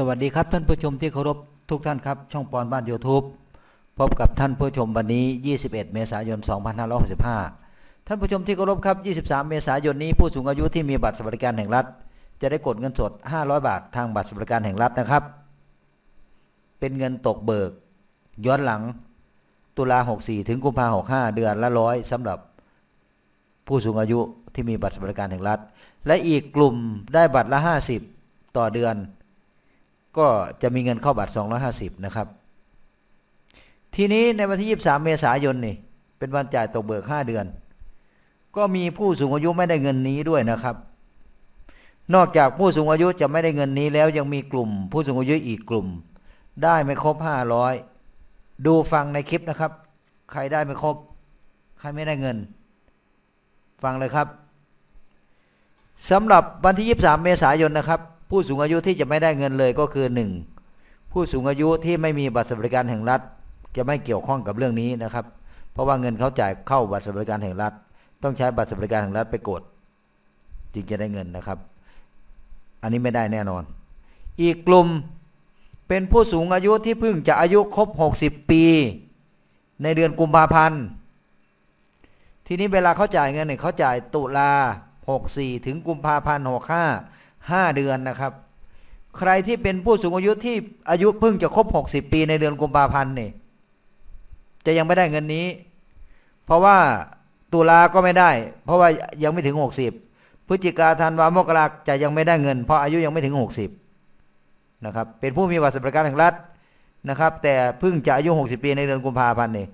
สวัสดีครับท่านผู้ชมที่เคารพทุกท่านครับ ช่องปอนบ้าน YouTube พบกับท่านผู้ชมวันนี้ 21 เมษายน 2565 ท่านผู้ชมที่เคารพครับ 23 เมษายนนี้ผู้สูงอายุที่มีบัตรสวัสดิการแห่งรัฐ จะได้กดเงินสด 500 บาททางบัตรสวัสดิการแห่งรัฐนะครับ เป็นเงินตกเบิก ย้อนหลัง ตุลา 64 ถึงกุมภา65 เดือนละร้อยสำหรับผู้สูงอายุที่มีบัตรสวัสดิการแห่งรัฐ และอีกกลุ่มได้บัตรละ 50 ต่อเดือน ก็จะมีเงินเข้าบัตร 250 นะครับ ทีนี้ในวันที่ 23 เมษายนนี่เป็นวันจ่ายตกเบิก 5 เดือน ก็มีผู้สูงอายุไม่ได้เงินนี้ด้วยนะครับ นอกจากผู้สูงอายุจะไม่ได้เงินนี้แล้วยังมีกลุ่ม ผู้สูงอายุอีกกลุ่ม ได้ไม่ครบ 500 ดูฟังในคลิปนะครับ ใครได้ไม่ครบ ใครไม่ได้เงิน ฟังเลยครับสำหรับวันที่ 23 เมษายนนะครับ ผู้สูงอายุที่จะไม่ได้เงินเลยก็คือ 1. ผู้สูงอายุที่ไม่มีบัตรสวัสดิการแห่งรัฐ จะไม่เกี่ยวข้องกับเรื่องนี้นะครับ เพราะว่าเงินเขาจ่ายเข้าบัตรสวัสดิการแห่งรัฐ ต้องใช้บัตรสวัสดิการแห่งรัฐไปกด จึงจะได้เงินนะครับ อันนี้ไม่ได้แน่นอน อีกกลุ่มเป็นผู้สูงอายุที่เพิ่งจะอายุครบ 60 ปี ในเดือนกุมภาพันธ์ทีนี้เวลาเขาจ่ายเงินเนี่ยเขาจ่ายตุลา64 ถึงกุมภาพันธ์65 5 เดือนนะครับ ใครที่เป็นผู้สูงอายุที่อายุเพิ่งจะครบ 60 ปีในเดือนกุมภาพันธ์เนี่ยจะยังไม่ได้เงินนี้ เพราะว่าตุลาก็ไม่ได้ เพราะว่ายังไม่ถึง 60 พฤศจิกาธันวามกราจะยังไม่ได้เงิน เพราะอายุยังไม่ถึง 60นะครับเป็นผู้มีบัตรสวัสดิการแห่งรัฐนะครับ แต่เพิ่งจะอายุ 60 ปีในเดือนกุมภาพันธ์นี่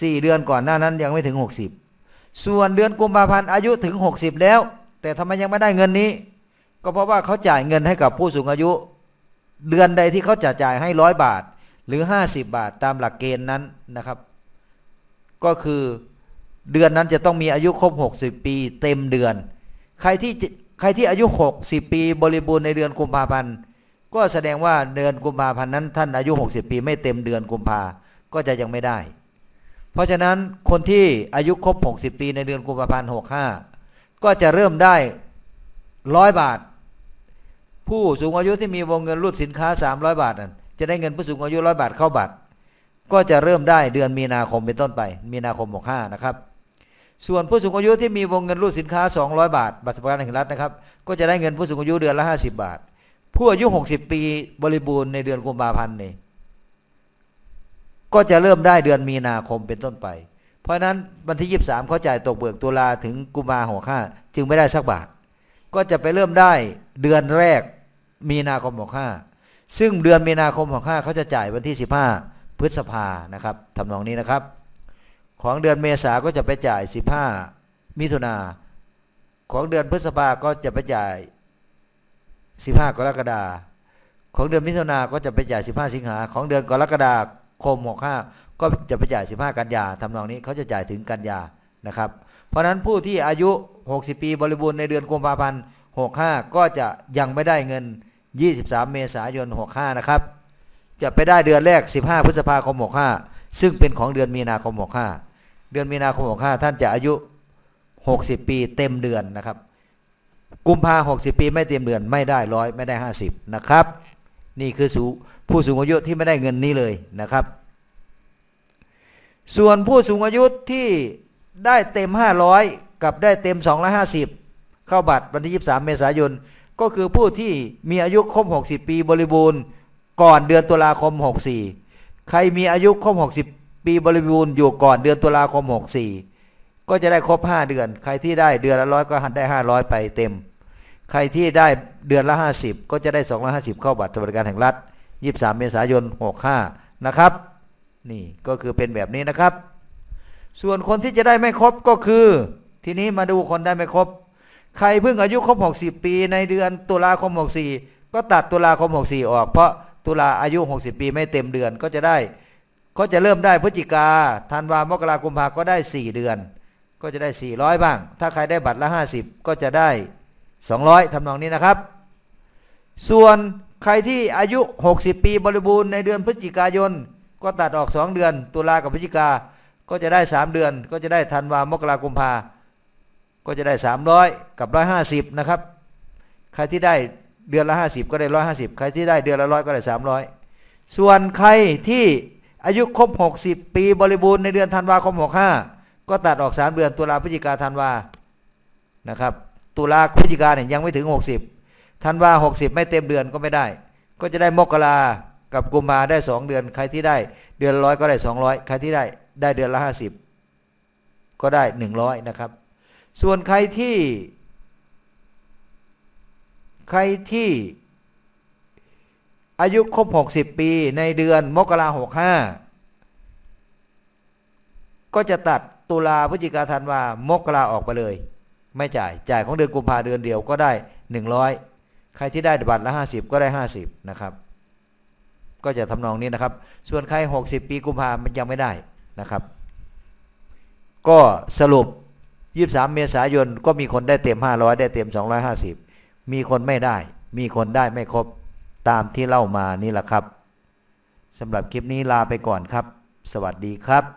สี่เดือนก่อนหน้านั้นยังไม่ถึง 60 ส่วนเดือนกุมภาพันธ์อายุถึง 60 แล้ว แต่ทำไมยังไม่ได้เงินนี้ ก็เพราะว่าเขาจ่ายเงินให้กับผู้สูงอายุ เดือนใดที่เขาจะจ่ายให้ร้อยบาท หรือ 50 บาทตามหลักเกณฑ์นั้นนะครับ ก็คือเดือนนั้นจะต้องมีอายุครบ 60 ปี เต็มเดือน ใครที่ใครที่อายุ 60 ปีบริบูรณ์ในเดือนกุมภาพันธ์ก็แสดงว่าเดือนกุมภาพันธ์นั้นท่านอายุ 60 ปีไม่เต็มเดือนกุมภาก็จะยังไม่ได้ เพราะฉะนั้นคนที่อายุครบ 60 ปีในเดือนกุมภาพันธ์65 ก็จะเริ่มได้ร้อยบาท ผู้สูงอายุที่มีวงเงินรูดสินค้า 300 บาทนั้นจะได้เงินผู้สูงอายุร้อยบาทเข้าบัตรก็จะเริ่มได้เดือนมีนาคมเป็นต้นไป มีนาคม 65 นะครับ ส่วนผู้สูงอายุที่มีวงเงินรูดสินค้า 200 บาท บัตรสวัสดิการแห่งรัฐนะครับ ก็จะได้เงินผู้สูงอายุเดือนละ 50 บาท ผู้อายุ 60 ปีบริบูรณ์ในเดือนกุมภาพันธ์นี่ก็จะเริ่มได้เดือนมีนาคมเป็นต้นไป เพราะนั้นวันที่ 23 เขาจ่ายตกเบิกตุลาถึงกุมภาหัวค่าจึงไม่ได้สักบาท ก็จะไปเริ่มได้เดือนแรก มีนาคม65ซึ่งเดือนมีนาคม65เขาจะจ่ายวันที่15พฤษภานะครับทำนองนี้นะครับ ของเดือนเมษาก็จะไปจ่าย15มิถุนาของเดือนพฤษภาก็จะไปจ่าย15กรกฎาของเดือนมิถุนาก็จะไปจ่าย15สิงหาของเดือนกรกฎาคม65ก็จะไปจ่าย15กันยาทำนองนี้เขาจะจ่ายถึงกันยานะครับ เพราะฉะนั้นผู้ที่อายุ 60 ปีบริบูรณ์ในเดือนกุมภาพันธ์65 ก็จะยังไม่ได้เงิน 23 เมษายน 65 นะครับ จะไปได้เดือนแรก 15 พฤษภาคม 65 ซึ่งเป็นของเดือนมีนาคม 65 เดือนมีนาคม 65 ท่านจะอายุ 60 ปีเต็มเดือนนะครับ กุมภา60 ปีไม่เต็มเดือนไม่ได้ร้อยไม่ได้ 50 นะครับ นี่คือสูผู้สูงอายุที่ไม่ได้เงินนี้เลยนะครับ ส่วนผู้สูงอายุที่ได้เต็ม 500 กับได้เต็ม 250 เข้าบัตรวันที่ 23 เมษายน ก็คือผู้ที่มีอายุครบ 60 ปีบริบูรณ์ ก่อนเดือนตุลาคม 64 ใครมีอายุครบ 60 ปีบริบูรณ์อยู่ก่อนเดือนตุลาคม 64 ก็จะได้ครบ 5 เดือน ใครที่ได้เดือนละร้อยก็หันได้ 500 ไปเต็ม ใครที่ได้เดือนละ 50 ก็จะได้ 250 เข้าบัตรสวัสดิการแห่งรัฐ 23 เมษายน 65 นะครับ นี่ก็คือเป็นแบบนี้นะครับ ส่วนคนที่จะได้ไม่ครบก็คือ ทีนี้มาดูคนได้ไม่ครบ ใครเพิ่งอายุครบ60 ปี ในเดือนตุลาคม 64 ก็ตัดตุลาคม 64 ออก เพราะตุลาอายุ 60 ปีไม่เต็มเดือนก็จะได้ ก็จะเริ่มได้พฤศจิกาธันวามกราคมพาก็ได้ 4 เดือน ก็จะได้ 400 บ้าง ถ้าใครได้บัตรละ 50 ก็จะได้ 200ทำนองนี้นะครับ ส่วนใครที่อายุ 60 ปีบริบูรณ์ในเดือนพฤศจิกายน ก็ตัดออก 2 เดือน ตุลากับพฤศจิกาก็จะได้ 3 เดือน ก็จะได้ธันวามกราคมพา ก็จะได้ 300 กับ 150 นะครับ ใครที่ได้เดือนละห้าสิบก็ได้ร้อยห้าสิบใครที่ได้เดือนละร้อยก็ได้สามร้อยส่วนใครที่อายุครบหกสิบปีบริบูรณ์ในเดือนธันวาคมหกห้าก็ตัดออกสามเดือนตุลาพฤศจิกาธันวานะครับ ตุลาพฤศจิกาเนี่ยยังไม่ถึงหกสิบธันวาหกสิบไม่เต็มเดือนก็ไม่ได้ ก็จะได้มกรากับกุมภาได้สองเดือน ใครที่ได้เดือนร้อยก็ได้สองร้อยใครที่ได้ได้เดือนละห้าสิบก็ได้หนึ่งร้อยนะครับ ส่วนใครที่ ใครที่อายุครบ 60 ปีในเดือนมกราหกห้าก็จะตัดตุลาพฤศจิกาธันวามกราออกไปเลย ไม่จ่ายจ่ายของเดือนกุมภาเดือนเดียวก็ได้ 100 ใครที่ได้บัตรละ 50 ก็ได้ 50 นะครับ ก็จะทำนองนี้นะครับ ส่วนใคร 60 ปีกุมภามันยังไม่ได้นะครับ ก็สรุป 23เมษายนก็มีคนได้เต็ม500ได้เต็ม250มีคนไม่ได้ มีคนได้ไม่ครบตามที่เล่ามานี่แหละครับสำหรับคลิปนี้ลาไปก่อนครับ สวัสดีครับ